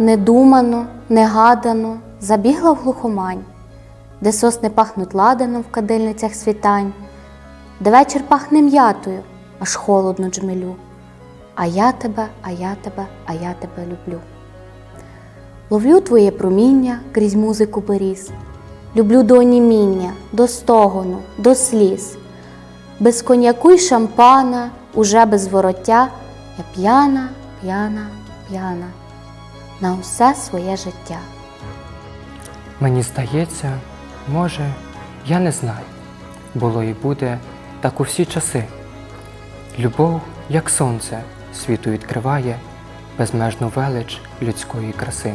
Недумано, негадано забігла в глухомань, де сосни пахнуть ладаном в кадильницях світань, де вечір пахне м'ятою, аж холодно джмелю. А я тебе, а я тебе, а я тебе люблю. Ловлю твоє проміння крізь музику беріз, люблю до оніміння, до стогону, до сліз. Без коньяку й шампана, уже без вороття, я п'яна, п'яна, п'яна на усе своє життя. Мені здається, може, я не знаю. Було і буде так у всі часи. Любов, як сонце, світу відкриває безмежну велич людської краси.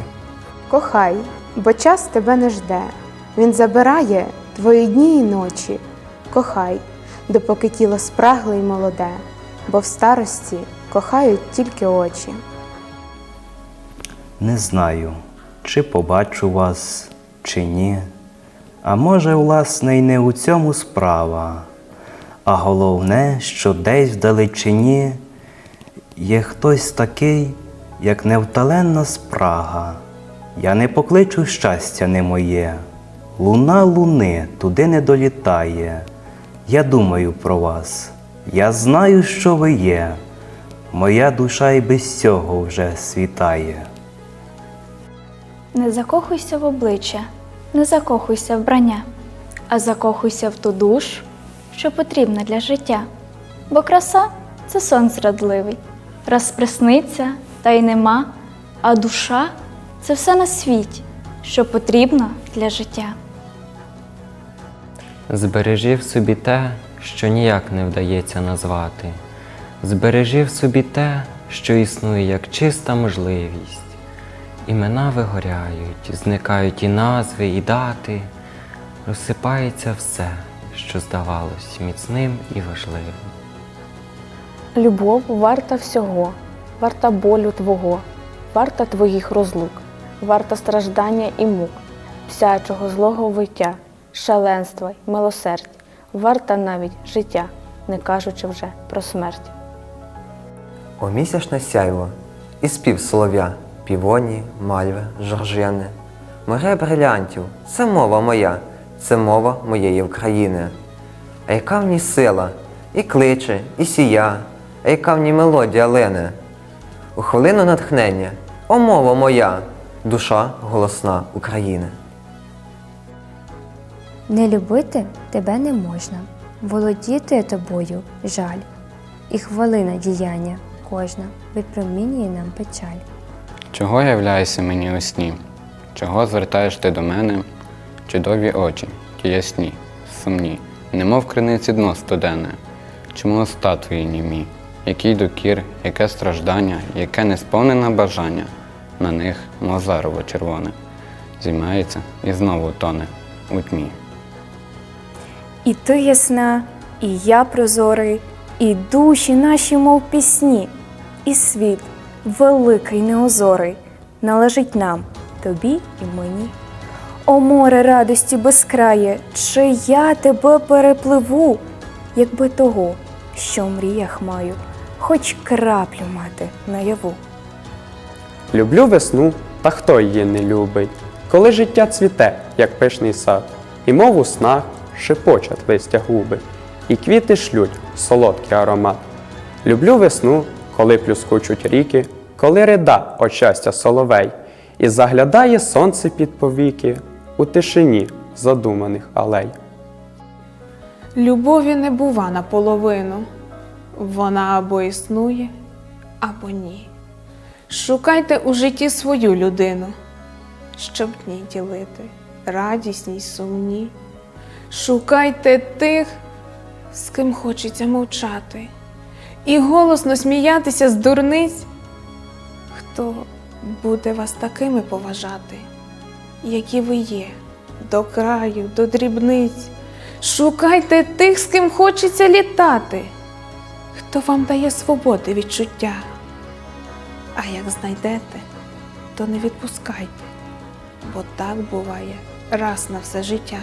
Кохай, бо час тебе не жде. Він забирає твої дні і ночі. Кохай, допоки тіло спрагле й молоде, бо в старості кохають тільки очі. Не знаю, чи побачу вас, чи ні. А може, власне, й не у цьому справа. А головне, що десь вдалечині є хтось такий, як невталенна спрага. Я не покличу щастя не моє. Луна луни туди не долітає. Я думаю про вас. Я знаю, що ви є. Моя душа й без цього вже світає. Не закохуйся в обличчя, не закохуйся в вбрання, а закохуйся в ту душу, що потрібна для життя. Бо краса це сон зрадливий, раз присниться, та й нема, а душа це все на світі, що потрібно для життя. Збережи в собі те, що ніяк не вдається назвати. Збережи в собі те, що існує як чиста можливість. Імена вигоряють, зникають і назви, і дати. Розсипається все, що здавалось міцним і важливим. Любов варта всього, варта болю твого, варта твоїх розлук, варта страждання і мук, всячого злого виття, шаленства й милосердя, варта навіть життя, не кажучи вже про смерть. О місячне сяйво, і спів солов'я, півоні, мальви, жоржини. Море брилянтів, це мова моя, це мова моєї України. А яка в ній сила, і кличе, і сія, а яка в ній мелодія лине. У хвилину натхнення, о мова моя, душа голосна України. Не любити тебе не можна, володіти тобою жаль, і хвилина діяння кожна випромінює нам печаль. Чого являєшся мені у сні? Чого звертаєш ти до мене? Чудові очі, ті ясні, сумні, немов криниці дно студене. Чому уста твої німі? Який докір, яке страждання, яке несповнене бажання, на них мов зарево червоне, зіймається і знову тоне у тьмі. І ти ясна, і я прозорий, і душі наші, мов пісні, і світ великий неозорий належить нам, тобі і мені. О море радості безкрає, чи я тебе перепливу, якби того, що в мріях маю, хоч краплю мати наяву. Люблю весну, та хто її не любить, коли життя цвіте, як пишний сад, і мов у снах шепочать листя губи, і квіти шлють солодкий аромат. Люблю весну, коли плюскочуть ріки, коли рида от щастя соловей, і заглядає сонце під повіки у тишині задуманих алей. Любові не бува наполовину. Вона або існує, або ні. Шукайте у житті свою людину, щоб дні ділити, радісні й сумні. Шукайте тих, з ким хочеться мовчати, і голосно сміятися з дурниць, хто буде вас такими поважати, які ви є, до краю, до дрібниць. Шукайте тих, з ким хочеться літати, хто вам дає свободи відчуття. А як знайдете, то не відпускайте, бо так буває раз на все життя.